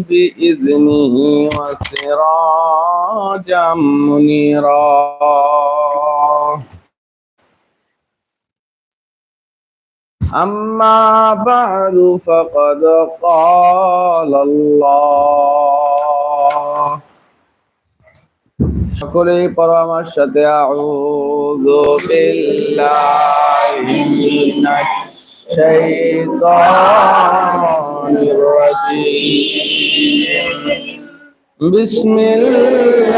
بإذنه وسراجا منيرا أما بعد فقد قال الله সকলেই পরামর্শ সাথে আউযু বিল্লাহি মিনাশ الشيطان الرجيم. بسم الله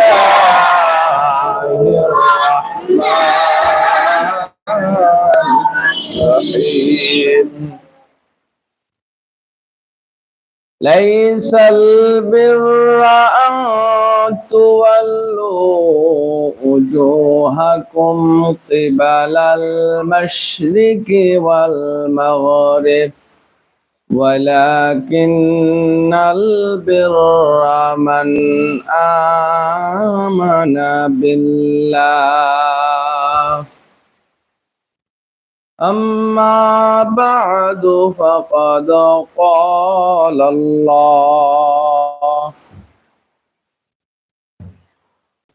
ليس البر أن تولوا وجوهكم قبل المشرق والمغرب ولكن البر من آمن بالله أما بعد فقد قال الله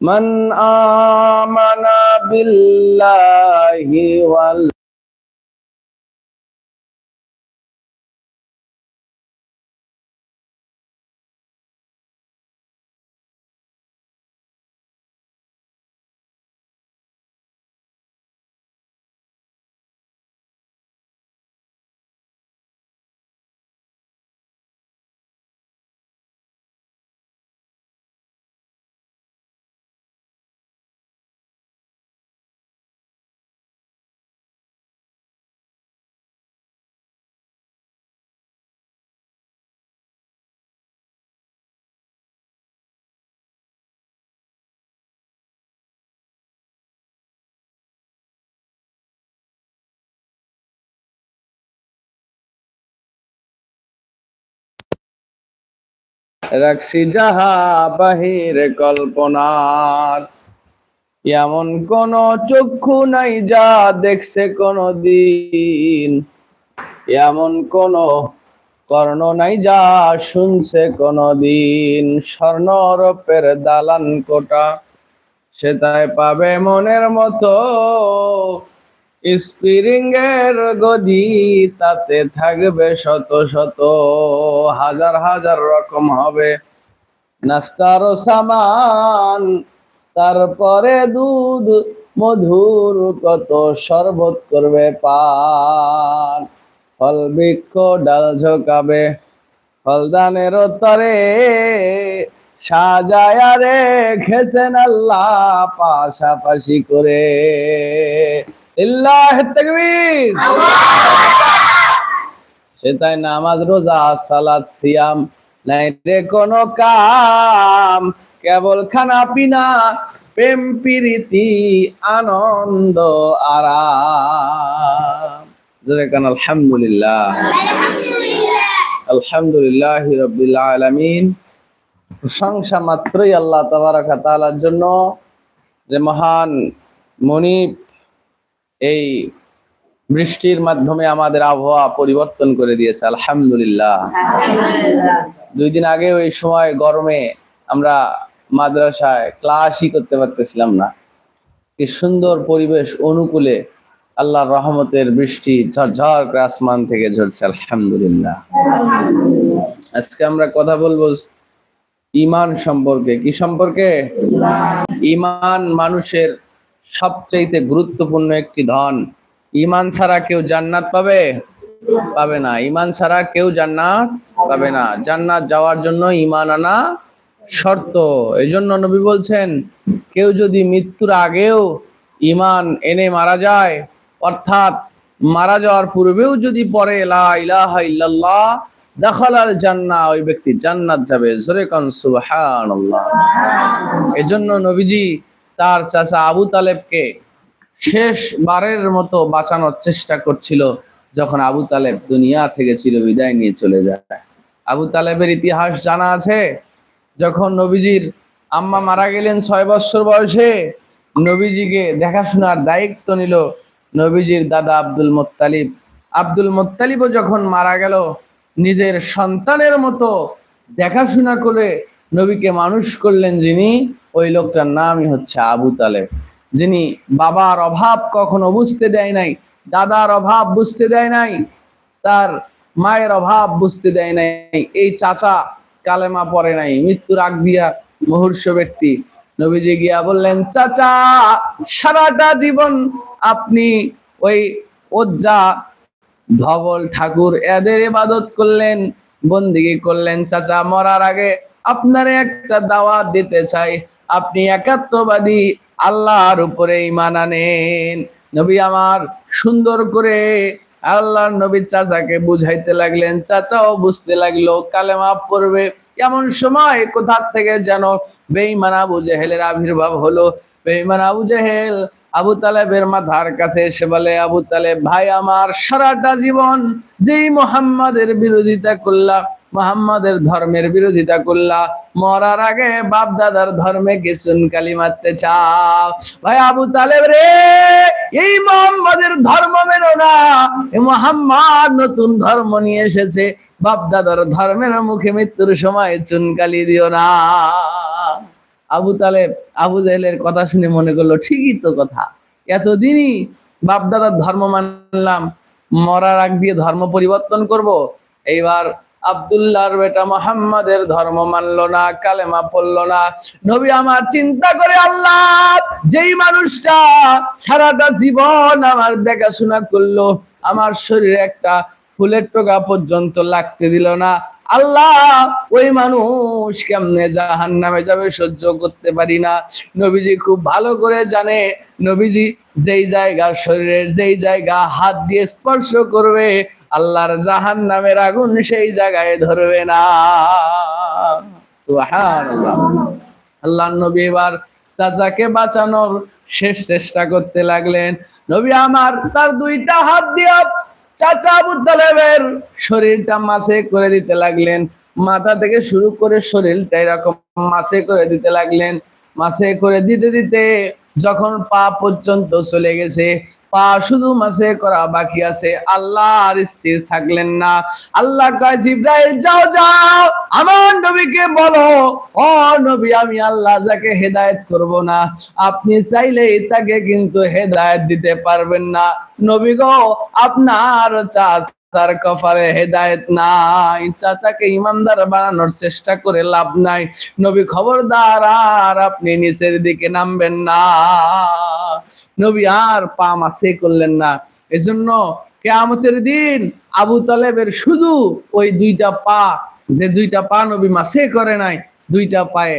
من آمن بالله وال রাখছি যাহা বাহিরে কল্পনার। এমন কোন চক্ষু নাই যা দেখছে কোনো দিন এমন কোন কর্ণ নাই যা শুনছে কোনো দিন স্বর্ণরূপের দালান কোটা সেটাই পাবে মনের মতো। স্প্রিং এর গদি তাতে থাকবে শত শত, হাজার হাজার রকম হবে। নাস্তার সামান, তারপরে দুধ, মধুর কত শরবত করবে পান। ফল বৃক্ষ, ডাল ঝোকাবে, ফলদানের তরে সাজায়া রেখেছেন আল্লাহ পাশাপাশি করে। সেটাই নামাজ, রোজা, সালাত, সিয়াম নাই রে কোনো কাম। কেবল খানা পিনা, প্রেম, প্রীতি, আনন্দ, আরাম। জোরে কান, আলহামদুলিল্লাহ। আলহামদুলিল্লাহ রবিল আলামিন। প্রশংসা মাত্রই আল্লাহ তাবারাকা তাআলার জন্য যে মহান মনিব এই বৃষ্টির মাধ্যমে আমাদের আবহাওয়া পরিবর্তন করে দিয়েছে আলহামদুলিল্লাহ। দুই দিন আগে ওই সময় গরমে আমরা মাদ্রাসায় ক্লাসই করতে পারতেছিলাম না। কি সুন্দর পরিবেশ অনুকূলে আল্লাহর রহমতের বৃষ্টি ঝরঝর করে আসমান থেকে ঝরছে আলহামদুলিল্লাহ। আজকে আমরা কথা বলব ইমান সম্পর্কে। কি সম্পর্কে? ইমান মানুষের সবচাইতে গুরুত্বপূর্ণ একটি ধন। ইমান ছাড়া কেউ জান্নাত পাবে? পাবে না। ইমান ছাড়া কেউ জান্নাত পাবে না। জান্নাত যাওয়ার জন্য ইমান আনা শর্ত। এই জন্য নবী বলছেন, কেউ যদি মৃত্যুর আগেও ইমান এনে মারা যায়, অর্থাৎ মারা যাওয়ার পূর্বেও যদি পরে ইলাহা ইল্লাল্লাহ জান্নাহ ওই ব্যক্তি জান্নাত যাবে। জোরে কান এজন্য নবীজি তার চাচা আবু তালেবকে শেষবারের মতো বাঁচানোর চেষ্টা করছিল যখন আবু তালেব দুনিয়া থেকে চিরবিদায় নিয়ে চলে যায়। আবু তালেবের ইতিহাস জানা আছে, যখন নবীজির আম্মা মারা গেলেন ছয় বছর বয়সে, নবীজিকে দেখাশোনার দায়িত্ব নিল নবীজির দাদা আব্দুল মোত্তালিব। আব্দুল মোত্তালিবও যখন মারা গেল, নিজের সন্তানের মতো দেখাশোনা করে নবীকে মানুষ করলেন যিনি, ওই লোকটার নামই হচ্ছে আবু তালেব। যিনি বাবার অভাব কখনো বুঝতে দেয় নাই, দাদার অভাব বুঝতে দেয় নাই, তার মায়ের অভাব বুঝতে দেয় নাই, এই চাচা কালেমা পড়ে নাই, মৃত্যুর আগ দিয়া মুহূর্ষ ব্যক্তি। নবীজি গিয়া বললেন, চাচা, সারাটা জীবন আপনি ওই ওজ্জা ধবল ঠাকুর এদের ইবাদত করলেন, বন্দিগি করলেন। চাচা, মরার আগে আপনারে একটা দাওয়াত দিতে চাই। আপনি একাত্মবাদী, আল্লাহর উপরে ইমান আনেন। নবী আমার, সুন্দর করে আল্লাহর নবী চাচাকে বুঝাইতে লাগলেন, চাচাও বুঝতে লাগল, কালেমা পড়বে। এমন সময় কোথার থেকে যেন বেঈমান আবু জেহেলের আবির্ভাব হলো। বেঈমান আবু জেহেল আবু তালেবের মাথার কাছে এসে বলে, আবু তালেব, ভাই আমার সারাটা জীবন যেই মোহাম্মদের বিরোধিতা করলা মোহাম্মদের ধর্মের বিরোধিতা করলা। মরার আগে বাপ দাদার ধর্মে গেছুন কালি মারতে চাও। ভাই আবু তালেব রে, এই মোহাম্মদের ধর্ম মেনো না। মোহাম্মদ নতুন ধর্ম নিয়ে এসেছে। বাপ দাদার ধর্মের মুখে মৃত্যুর সময় চুনকালি দিও না। আবু তালেব, আবু জাহেলের কথা শুনে মনে করল, ঠিকই তো কথা। এতদিনই বাপ দাদার ধর্ম মানলাম, মরার আগ দিয়ে ধর্ম পরিবর্তন করব। এইবার আব্দুল্লাহর বেটা মোহাম্মদের ধর্ম মানলো না, কালেমা পড়ল না। নবী আমার চিন্তা করে, আল্লাহ, যেই মানুষটা সারাটা জীবন আমার দেখাশোনা করল, আমার শরীরে একটা ফুলের টোকা পর্যন্ত লাগতে দিল না। আল্লাহ, ওই মানুষ কেমনে জাহান নামে যাবে সহ্য করতে পারি না। নবীজি খুব ভালো করে জানে, নবীজি যেই জায়গা শরীরের, যেই জায়গা হাত দিয়ে স্পর্শ করবে আল্লাহর জাহান নামের আগুন সেই জায়গায় ধরবে না। আল্লাহ নবী এবার চাচাকে বাঁচানোর শেষ চেষ্টা করতে লাগলেন। নবী আমার, তার দুইটা হাত দিয়া চাচা আবু শরীরটা মাছে করে দিতে লাগলেন। মাথা থেকে শুরু করে শরীরটা এরকম মাছে করে দিতে লাগলেন। মাছে করে দিতে দিতে যখন পা পর্যন্ত চলে গেছে পা শুধু মাসে করা বাকি আছে। আল্লাহ আর স্থির থাকলেন না। আল্লাহ যাও যাও। আমার নবীকে বলো। ও নবী, আমি আল্লাহ যাকে হেদায়েত করব না। আপনি চাইলেই তাকে কিন্তু হেদায়ত দিতে পারবেন না। নবী গো, আপনার চাচার কপালে হেদায়েত নাই। চাচাকে ইমানদার বানানোর চেষ্টা করে লাভ নাই। নবী খবরদার, আর আপনি নিচের দিকে নামবেন না। নবী আর পা মাসে করলেন না। এজন্য কেয়ামতের দিন আবু তালেবের শুধু ওই দুইটা পা, যে দুইটা পা নবী মাসে করে নাই, দুইটা পায়ে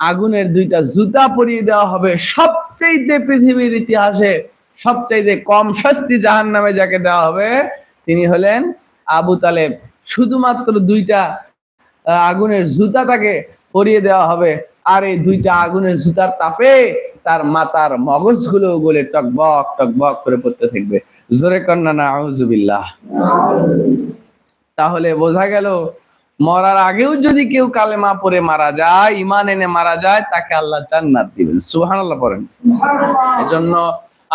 আগুনের দুইটা জুতা পরিয়ে দেওয়া হবে। সবচাইতে পৃথিবীর ইতিহাসে সবচাইতে কম শাস্তি জাহান নামে যাকে দেওয়া হবে তিনি হলেন আবু তালেব। শুধুমাত্র দুইটা আগুনের জুতা তাকে পরিয়ে দেওয়া হবে। আর এই দুইটা আগুনের জুতার তাপে তার মাথার মগজগুলো গলে টকবক টকবক করে পড়তে থাকবে। জোরে কন্যা না তাহলে বোঝা গেল মরার আগেও যদি কেউ কালেমা পরে মারা যায় ইমান এনে মারা যায় তাকে আল্লাহ জান্নাত দিবেন। সুবহানাল্লাহ পড়েন। এজন্য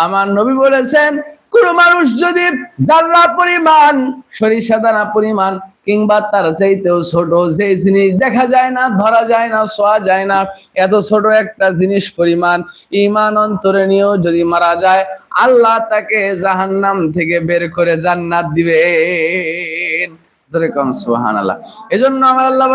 আমার নবী বলেছেন কোন মানুষ যদি জাল্লা পরিমাণ, সরিষা দানা পরিমাণ, কিংবা তার চাইতেও ছোট যে জিনিস দেখা যায় না, ধরা যায় না ছোঁয়া যায় না, এত ছোট একটা জিনিস পরিমাণ ইমান অন্তরে নিয়েও যদি মারা যায়, আল্লাহ তাকে জাহান্নাম থেকে বের করে জান্নাত আমার আল্লাহ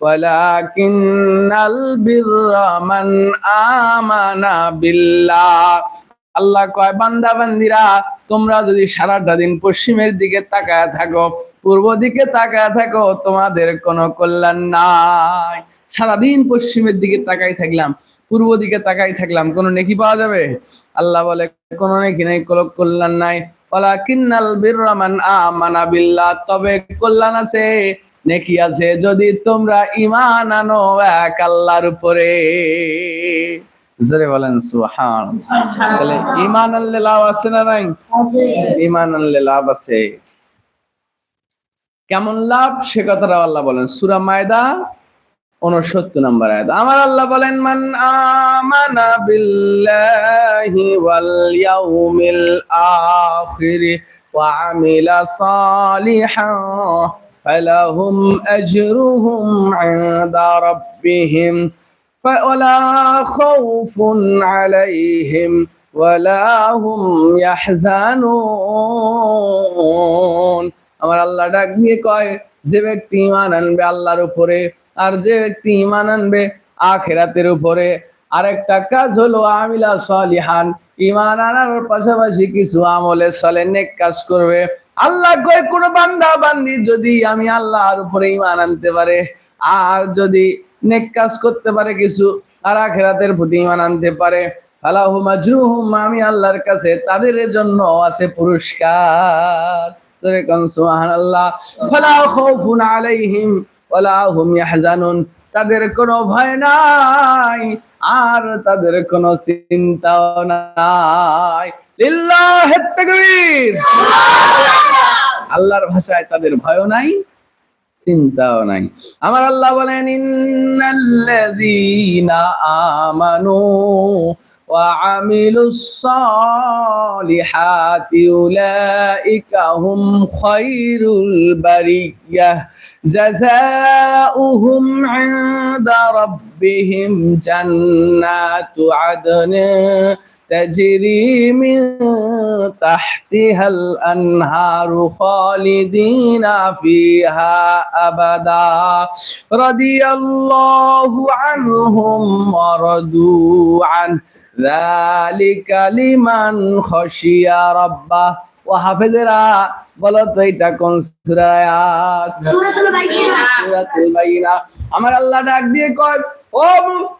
ওয়ালাকিন্নাল বিররা মান আমানা বিল্লাহ। আল্লাহ কয়, বান্দা, বান্দিরা, তোমরা যদি সারাটা দিন পশ্চিমের দিকে তাকায় থাকো, পূর্ব দিকে তাকায় থাকো, তোমাদের কোনো কল্যাণ নাই। সারাদিন পশ্চিমের দিকে তাকাই থাকলাম, পূর্ব দিকে তাকাই থাকলাম, কোনো নেকি পাওয়া যাবে? আল্লাহ বলে, কোনো নেকি নাই, কোনো কল্যাণ নাই। ওয়ালাকিন্নাল বিররা মান আমানা বিল্লাহ, তবে কল্যাণ আছে। নেকি আছে যদি তোমরা ঈমান আনো এক আল্লাহর উপরে। জোরে বলেন সুবহান তাহলে ঈমান আনলে লাভ আছে না নাই? ঈমান আনলে লাভ আছে। কেমন লাভ? সে কথাটা আল্লাহ বলেন। সূরা মায়দা উনসত্তর নম্বর আয়াত। আমার আল্লাহ বলেন মান আমানা বিল্লাহি ওয়াল ইয়াউমিল আখির ওয়া আমিলা সালিহান ফালাহুম আজরুহুম ইনদা রাব্বিহিম فلا خوف عليهم ولا هم يحزنون আমার আল্লাহ ডাক দিয়ে কয় যে ব্যক্তি ইমান আনবে আল্লাহর উপরে আর যে ব্যক্তি ইমান আনবে আখেরাতের উপরে আরেকটা কাজ হলো আমিলা সলিহান ইমান আনার পাশাপাশি কিছু আমলে চলে নেক কাজ করবে আল্লাহ কয়, কোন বান্দা বান্দি যদি আমি আল্লাহর উপরে ইমান আনতে পারে, আর যদি নেক কাজ করতে পারে কিছু, আর আখেরাতের প্রতি ইমান আনতে পারে আল্লাহ মাজরুহুম, আমি আল্লাহর কাছে তাদের জন্য আছে পুরস্কার। সুবহানাল্লাহ। ফালা খাউফুন আলাইহিম ওয়ালা হুম ইয়াহজানুন। তাদের কোনো ভয় নাই। আর তাদের কোনো চিন্তাও নাই। লিল্লাহ আল্লাহর ভাষায় তাদের ভয়ও নাই, চিন্তাও নাই। আমার আল্লাহ বলেন, ইন্নাল্লাযীনা আমানু ওয়া আমিলুস সালিহাতি উলাইকা হুম খায়রুল বারিয়াহ। جزاؤهم عند ربهم جنات عدن تجري من تحتها الأنهار خالدين فيها أبدا. رضي الله عنهم ورضوا عنه. ذلك لمن خشي ربه. وحفظنا বলো তো এটা কোন সূরাতুল আমার আল্লাহ ডাক দিয়ে কয় ও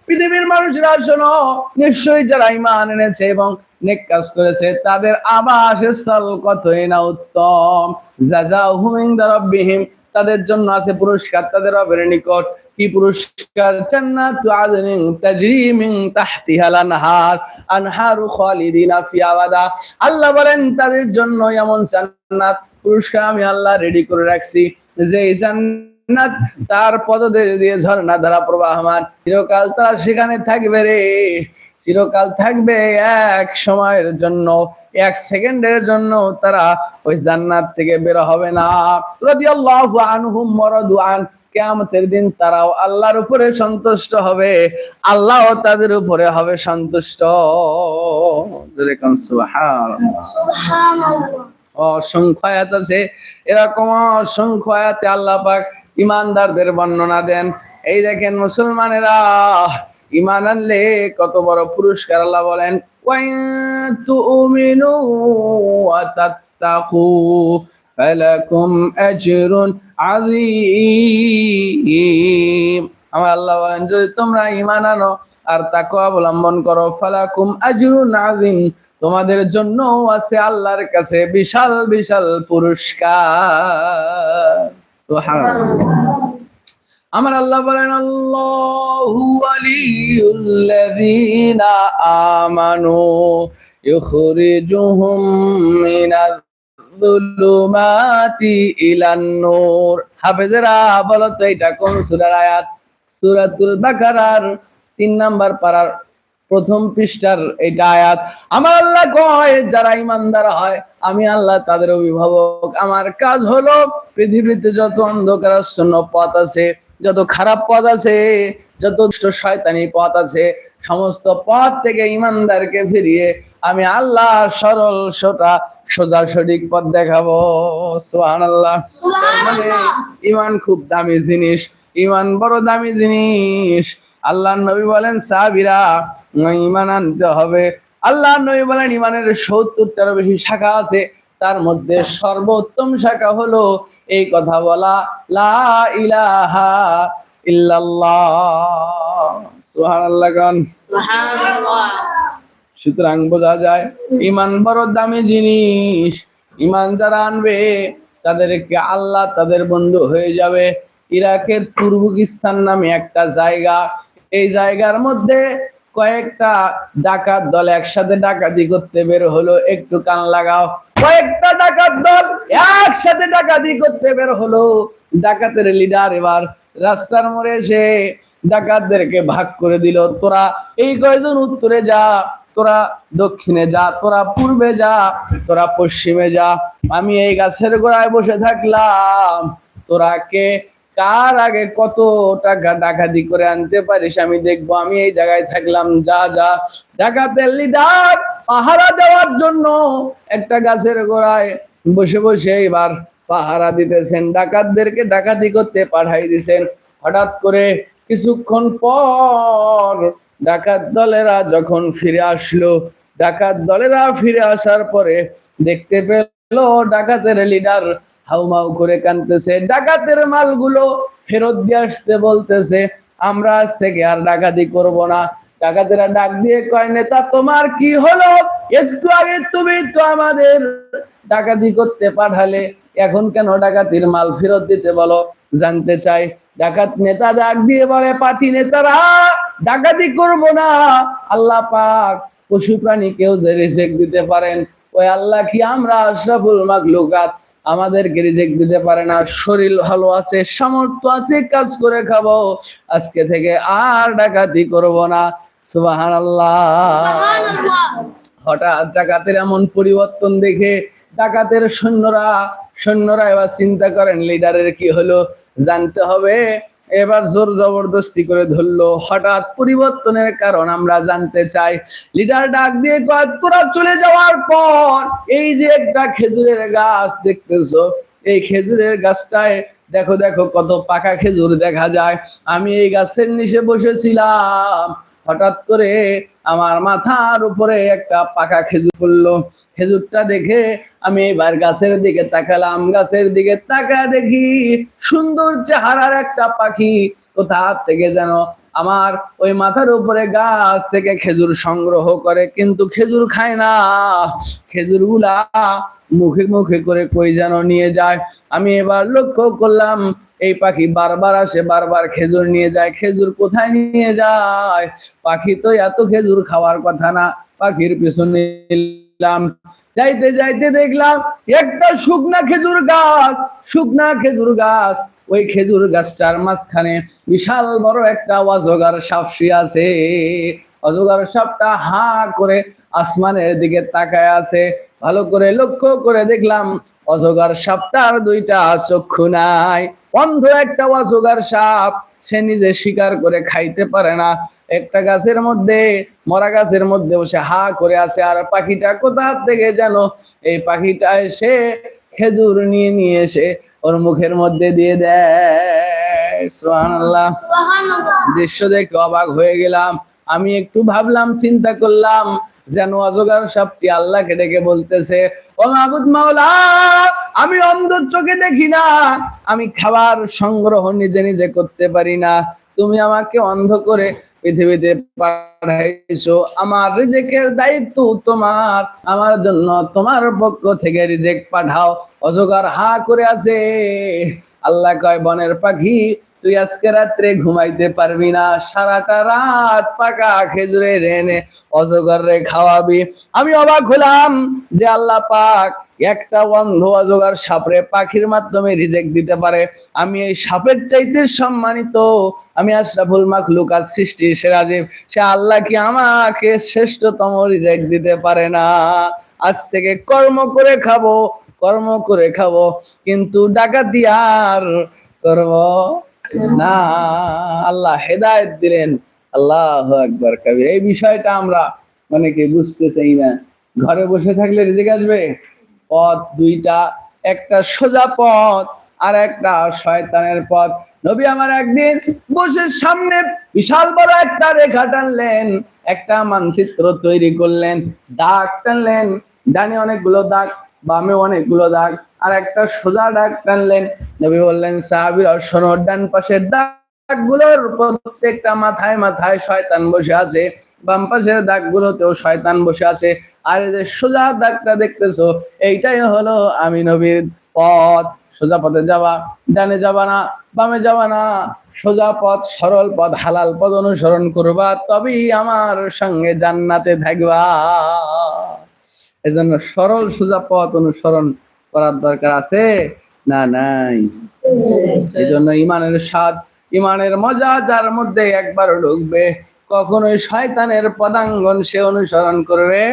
পৃথিবীর মানুষরা শোনো নিশ্চয়ই যারা ঈমান এনেছে এবং নেক কাজ করেছে তাদের আবাসস্থল কতই না উত্তম। জাযাউহুম ইনদা রাব্বিহিম। তাদের জন্য আছে পুরস্কার তাদের রবের নিকট। কি পুরস্কার? জান্নাতু আদনিন তাজরি মিন তাহতিহাল আনহার। আনহারু খালিদিনা ফিহা আল্লাহ বলেন তাদের জন্য এমন জান্নাত। পুরস্কার আমি আল্লাহ রেডি করে রাখছি। যে জান্নাত তার পদদেশ দিয়ে ঝর্ণা ধারা প্রবাহমান। চিরকাল তারা সেখানে থাকবে রে। চিরকাল থাকবে এক সময়ের জন্য, এক সেকেন্ডের জন্য তারা ওই জান্নাত থেকে বের হবে না। রাদিয়াল্লাহু আনহুম ওয়ারাদু আন, কিয়ামতের দিন তারাও আল্লাহর উপরে সন্তুষ্ট হবে। আল্লাহ তাদের উপরে হবে সন্তুষ্ট। সুবহানাল্লাহ। অসংখ্য আয়াত আছে। এরকম অসংখ্য আয়াতে আল্লাহ পাক ইমানদারদের বর্ণনা দেন। এই দেখেন মুসলমানেরা, ইমান আনলে কত বড় পুরস্কার আল্লাহ বলেন আজরুন যদি তোমরা ইমান আনো আর তাকওয়া অবলম্বন করো, ফালাকুম আজরুন আযীম। তোমাদের জন্য আছে আল্লাহর কাছে বিশাল বিশাল পুরস্কার। আমার আল্লাহ বলেন, আল্লাহু ওয়ালিয়ুল্লাযীনা আমানু ইখরিজুহুম মিনাজ যুলুমাতি ইলান নূর। হাফেজেরা, বলো তো, এটা কোন সূরার আয়াত? সূরাতুল বাকারার তিন নাম্বার পারার প্রথম পৃষ্ঠার এটা আয়াত আমার আল্লাহ কয় যারা ইমানদার হয় আমি আল্লাহ তাদের অভিভাবক। আমার কাজ হলো পৃথিবীতে যত অন্ধকারাচ্ছন্ন পথ আছে যত খারাপ পথ আছে যত শয়তানি পথ আছে সমস্ত পথ থেকে ইমানদারকে ফিরিয়ে আমি আল্লাহ সরল সোটা সোজা সঠিক পথ দেখাবো। সোহান আল্লাহ সুবহানাল্লাহ ইমান খুব দামি জিনিস ইমান বড় দামি জিনিস। আল্লাহ নবী বলেন সাবিরা ইমান আনতে হবে। আল্লাহ নবী বলেন ইমানের সত্তরটারও বেশি শাখা আছে। তার মধ্যে সর্বোত্তম শাখা হলো এই কথা বলা লা ইলাহা ইল্লাল্লাহ। সুবহানাল্লাহ গান সুবহানাল্লাহ। সুতরাং বোঝা যায় ইমান বড় দামি জিনিস। ইমান যারা আনবে তাদেরকে আল্লাহ তাদের বন্ধু হয়ে যাবে। ইরাকের তুর্বুকিস্তান নামে একটা জায়গা। এই জায়গার মধ্যে কয়েকটা ডাকাত দল একসাথে ডাকাতি করতে বের হলো, একটু কান লাগাও। কয়েকটা ডাকাত দল একসাথে ডাকাতি করতে বের হলো। ডাকাতের লিডার এবার রাস্তার মোড়ে এসে ডাকাতদেরকে ভাগ করে দিল। তোরা এই কয়জন উত্তরে যা, তোরা দক্ষিণে যা, তোরা পূর্বে যা, তোরা পশ্চিমে যা। আমি এই গাছের গোড়ায় বসে থাকলাম, তোরা কে কার আগে কত টাকা ডাকাতি করে আনতে পারিস? আমি দেখব, আমি এই জায়গায় থাকলাম, যা যা। ডাকাতের লিডার পাহারা দেওয়ার জন্য একটা গাছের গোড়ায় বসে বসে এবার পাহারা দিতেছেন। ডাকাতদেরকে ডাকাতি করতে পাঠাই দিছেন। হঠাৎ করে কিছুক্ষণ পর ডাকাত দলেরা যখন ফিরে আসলো, ডাকাত দলেরা ফিরে আসার পরে দেখতে পেল ডাকাতের লিডার হাউমাউ করে কানতেছে, ডাকাতের মালগুলো ফেরত দিয়ে আসতে বলতেছে, আমরা আজ থেকে আর ডাকাতি করব না। ডাকাতেরা ডাক দিয়ে কয়, নেতা, তোমার কি হলো? একটু আগে তুমি তো আমাদের ডাকাতি করতে পাঠালে, এখন কেন ডাকাতির মাল ফেরত দিতে বলো? জানতে চাই ডাকাত নেতা ডাক দিয়ে বলে, পাতি নেতারা, ডাকাতি করব না। আল্লাহ পাক পশু প্রাণী কেউ যে রিজেক্ট দিতে পারেন ওই আল্লাহ কি আমরা আশরাফুল মাকলুকাত আমাদেরকে রিজেক্ট দিতে পারে না শরীর ভালো আছে সামর্থ্য আছে কাজ করে খাব। আজকে থেকে আর ডাকাতি করব না। সুবাহান সুবহানাল্লাহ। হঠাৎ ডাকাতের এমন পরিবর্তন দেখে ডাকাতের সৈন্যরা সৈন্যরা এবার চিন্তা করেন লিডারের কি হলো? জানতে হবে। এবার জোর জবরদস্তি করে ধরলো। হঠাৎ পরিবর্তনের কারণ আমরা জানতে চাই। লিডার ডাক দিয়ে তোরা চলে যাওয়ার পর এই যে একটা খেজুরের গাছ দেখতেছো, এই খেজুরের গাছটায় দেখো দেখো কত পাকা খেজুর দেখা যায়। আমি এই গাছের নিচে বসেছিলাম। হঠাৎ করে আমার মাথার উপরে একটা পাকা খেজুর পড়ল। খেজুরটা দেখে আমি এবার গাছের দিকে তাকালাম, গাছের দিকে তাকা দেখি সুন্দর চেহারার একটা পাখি কোথা থেকে যেন আমার ওই মাথার উপরে গাছ থেকে খেজুর সংগ্রহ করে, কিন্তু খেজুর খায় না। খেজুরগুলা মুখে মুখে করে কই যেন নিয়ে যায়? আমি এবার লক্ষ্য করলাম, এই পাখি বারবার আসে, বারবার খেজুর নিয়ে যায়। খেজুর কোথায় নিয়ে যায়? পাখি তো এত খেজুর খাওয়ার কথা না। পাখির পিছনে নিলাম যাইতে যাইতে দেখলাম একটা শুকনা খেজুর গাছ, শুকনা খেজুর গাছ। ওই খেজুর গাছটার মাঝখানে বিশাল বড় একটা অজগার সাপ শুয়ে আছে। অজগার সাপটা হা করে আসমানের দিকে তাকায় আছে। ভালো করে লক্ষ্য করে দেখলাম অজগার সাপটার দুইটা চক্ষু নাই। অন্ধ একটা অজগার সাপ, সে নিজে শিকার করে খাইতে পারে না। একটা গাছের মধ্যে মরা গাছের মধ্যে বসে হা করে আছে আর পাখিটা কোথা থেকে যেন এই পাখিটা এসে খেজুর নিয়ে নিয়ে এসে ওর মুখের মধ্যে দিয়ে দেয়। সুবহানাল্লাহ। দৃশ্য দেখে অবাক হয়ে গেলাম। আমি একটু ভাবলাম চিন্তা করলাম যেন অজগার সাপটি আল্লাহকে ডেকে বলতেছে ও মাহবুদ মাওলা আমি অন্ধ চোখে দেখি না। আমি খাবার সংগ্রহ নিজে নিজে করতে পারি না। তুমি আমাকে অন্ধ করে পৃথিবীতে পাঠাইছো আমার রিজেকের দায়িত্ব তোমার। আমার জন্য তোমার পক্ষ থেকে রিজেক্ট পাঠাও। অজগার হা করে আছে। আল্লাহ কয়, বনের পাখি, তুই আজকে রাত্রে ঘুমাইতে পারবি না। সারাটা রাত পাকা খেজুরে রেনে অজগর রে খাওয়াবি। আমি অবাক হলাম যে আল্লাহ পাক একটা অন্ধ অজগর সাপরে পাখির মাধ্যমে রিজেক্ট দিতে পারে। আমি এই সাপের চাইতে সম্মানিত। আমি আশরাফুল মাখলুকাত সৃষ্টি সেরাজীব সে আল্লাহ কি আমাকে শ্রেষ্ঠতম রিজেক্ট দিতে পারে না? আজ থেকে কর্ম করে খাব, কর্ম করে খাব, কিন্তু ডাকাতি আর করব না। আল্লাহ হেদায়েত দিলেন। আল্লাহ একবার কবির। এই বিষয়টা আমরা অনেকে বুঝতে চাই না। ঘরে বসে থাকলে রিজিক আসবে? পথ, দুইটা, একটা সোজা পথ আর একটা শয়তানের পথ। নবী আমার একদিন বসে সামনে বিশাল বড় একটা রেখা টানলেন, একটা মানচিত্র তৈরি করলেন, দাগ টানলেন, ডানে অনেকগুলো দাগ, বামে অনেকগুলো দাগ আর একটা সোজা দাগ টানলেন। নবী বললেন, সাহাবীরা, শোনো, ডান পাশের দাগগুলোর প্রত্যেকটা মাথায় মাথায় শয়তান বসে আছে। বাম পাশের দাগগুলোতেও শয়তান বসে আছে আর এই যে সোজা দাগটা দেখতেছো এইটাই হলো আমি নবীর পথ। সোজা পথে যাবা ডানে যাবা না বামে যাবা না। সোজা পথ সরল পথ হালাল পথ অনুসরণ করবা তবেই আমার সঙ্গে জান্নাতে থাকবা। এজন্য সরল সোজা পথ অনুসরণ করার দরকার আছে না নাই? এই জন্য ইমানের স্বাদ ইমানের মজা যার মধ্যে একবার ঢুকবে। কখনোই শয়তানের পদাঙ্গন সে অনুসরণ করবে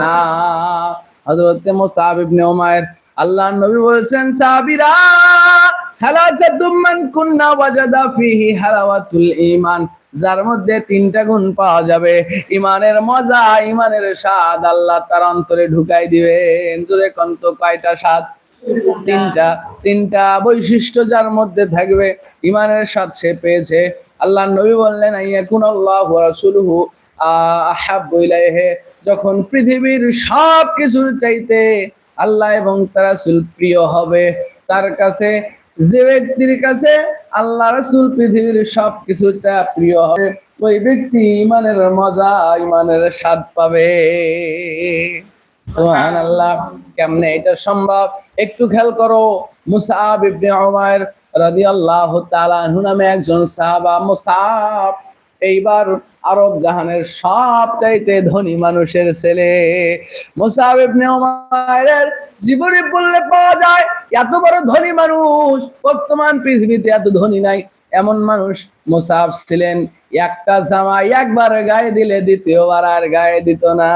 না। হযরত মুসাব উমাইর আল্লাহ নবী বলেছেন সাবিরা যার মধ্যে তিনটা গুণ পাওয়া যাবে। ইমানের মজা ইমানের স্বাদ আল্লাহ তার অন্তরে ঢুকাই জোরে কন্ত কয়টা স্বাদ? তিনটা। তিনটা বৈশিষ্ট্য যার মধ্যে থাকবে ইমানের স্বাদ সে পেয়েছে। আল্লাহ নবী বললেন আইয়াকুন আল্লাহ রাসূলুহু আহাব্বু ইলাইহি। যখন পৃথিবীর সব কিছুর চাইতে আল্লাহ এবং তার রাসূল প্রিয় হবে, তার কাছে, যে ব্যক্তির কাছে আল্লাহ রাসূল পৃথিবীর সব কিছু চা প্রিয় হবে, ওই ব্যক্তি ইমানের মজা, ইমানের স্বাদ পাবে। সুবহানাল্লাহ, কেমনে এটা সম্ভব? একটু খেয়াল করো, মুসাব ইবনে উমাইর রাদিয়াল্লাহু তাআলা নামে একজন সাহাবা এইবার আরব জাহানের সব চাইতে ধনী মানুষের ছেলে। মুসাব জীবনে বললে পাওয়া যায়, এত বড় ধনী মানুষ, বর্তমান পৃথিবীতে এত ধনী নাই। এমন মানুষ মুসাব ছিলেন, একটা জামা একবার গায়ে দিলে দ্বিতীয়বার আর গায়ে দিত না।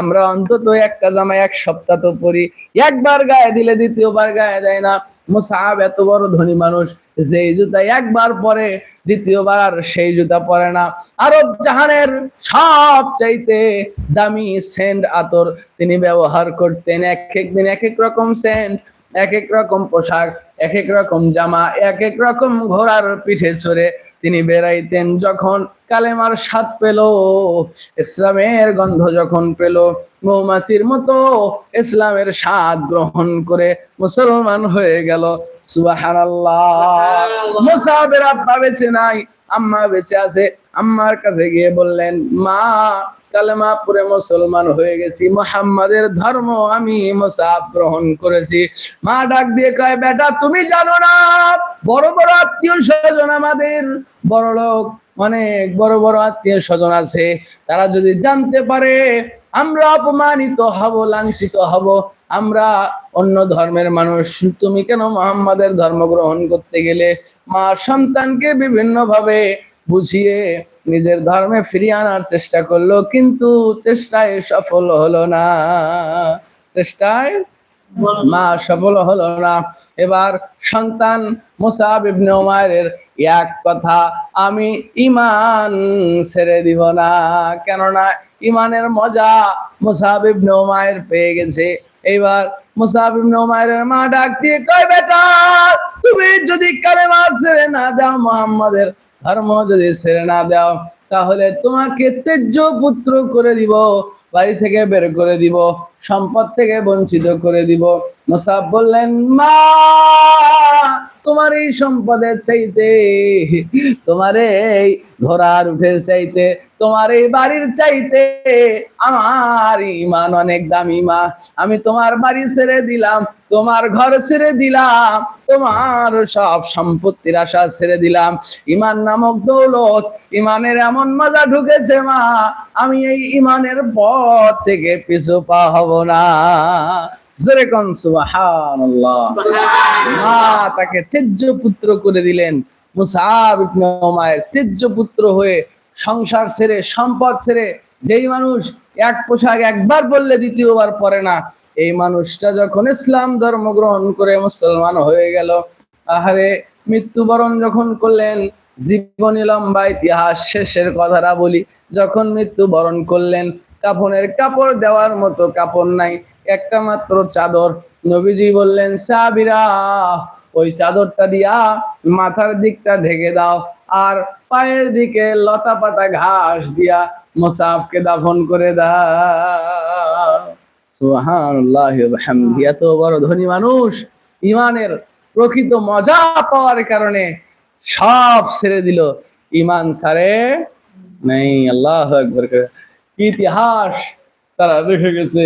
আমরা অন্তত একটা জামা এক সপ্তাহ তো পরি, একবার গায়ে দিলে দ্বিতীয়বার গায়ে দেয় না। মুসাব এত বড় ধনী মানুষ যে জুতা একবার পরে, দ্বিতীয়বার আর সেই জুতা পরে না। আরব জাহানের সব চাইতে দামি সেন্ট আতর তিনি ব্যবহার করতেন। এক এক দিন এক এক রকম সেন্ট, এক এক রকম পোশাক, এক এক রকম জামা, এক এক রকম ঘোড়ার পিঠে চড়ে। তিনি বেড়াইতেন যখন কালেমার স্বাদ পেল ইসলামের গন্ধ যখন পেল মৌমাছির মতো ইসলামের স্বাদ গ্রহণ করে মুসলমান হয়ে গেল। সুবহানাল্লাহ। মুসাবের আব্বা বেঁচে নাই আম্মা বেঁচে আছে আম্মার কাছে গিয়ে বললেন মা কালেমা পরে মুসলমান হয়ে গেছি, মোহাম্মদের ধর্ম আমি মুসাব গ্রহণ করেছি। মা ডাক দিয়ে কয়, বেটা, তুমি জানো না, বড় বড় আত্মীয় স্বজন আমাদের, বড় লোক, অনেক বড় বড় আত্মীয় স্বজন আছে, তারা যদি জানতে পারে, আমরা অপমানিত হব, লাঞ্ছিত হব, আমরা অন্য ধর্মের মানুষ, তুমি কেন মোহাম্মদের ধর্ম গ্রহণ করতে গেলে? মা সন্তানকে বিভিন্ন ভাবে বুঝিয়ে নিজের ধর্মে ফিরিয়ে আনার চেষ্টা করল, কিন্তু চেষ্টায় সফল হলো না। চেষ্টায় মা সফল হলো না। এবার সন্তান মুসাব ইবনে উমাইরের এক কথা, আমি ইমান ছেড়ে দিব না। কেননা ইমানের মজা মুসাব ইবনে পেয়ে গেছে। এইবার মুসাব ইবনে মা ডাক দিয়ে কয়, বেটা, তুমি যদি কালেমা ছেড়ে না দাও মোহাম্মদের ধর্ম যদি ছেড়ে না দাও, তাহলে তোমাকে তেজ্য পুত্র করে দিব, বাড়ি থেকে বের করে দিব, সম্পদ থেকে বঞ্চিত করে দিব। মোসাফ বললেন, মা! তোমার এই সম্পদের চাইতে, তোমার এই ঘোড়ার উঠের চাইতে, তোমার এই বাড়ির চাইতে আমার ইমান অনেক দামি মা। আমি তোমার বাড়ি ছেড়ে দিলাম, তোমার ঘর ছেড়ে দিলাম, তোমার সব সম্পত্তির আশা ছেড়ে দিলাম। ইমান নামক দৌলত ইমানের এমন মজা ঢুকেছে মা, আমি এই ইমানের পথ থেকে পিছু পা হব না। জোরে কোন, সুবহানাল্লাহ। মা তাকে তেজ্য পুত্র করে দিলেন। মুসাব ইবনে উমাইর তেজ্য পুত্র হয়ে সংসার ছেড়ে, সম্পদ ছেড়ে যেই মানুষ এক পোশাক একবার বললে দ্বিতীয়বার পরে না, এই মানুষটা যখন ইসলাম ধর্ম গ্রহণ করে মুসলমান হয়ে গেল, আহারে মৃত্যুবরণ যখন করলেন, জীবনী লম্বা ইতিহাস শেষের কথাটা বলি, যখন মৃত্যুবরণ করলেন, কাফনের কাপড় দেওয়ার মতো কাপড় নাই একটা মাত্র চাদর। নবীজি বললেন, সাবিরা, ওই চাদরটা দিয়া মাথার দিকটা ঢেকে দাও আর পায়ের দিকে লতা পাতা ঘাস দিয়া মোসাফকে দাফন করে দাও। এত বড় ধনী মানুষ ইমানের প্রকৃত মজা পাওয়ার কারণে সব ছেড়ে দিল। ইমান ছাড়ে নেই, আল্লাহ একবার ইতিহাস তারা রেখে গেছে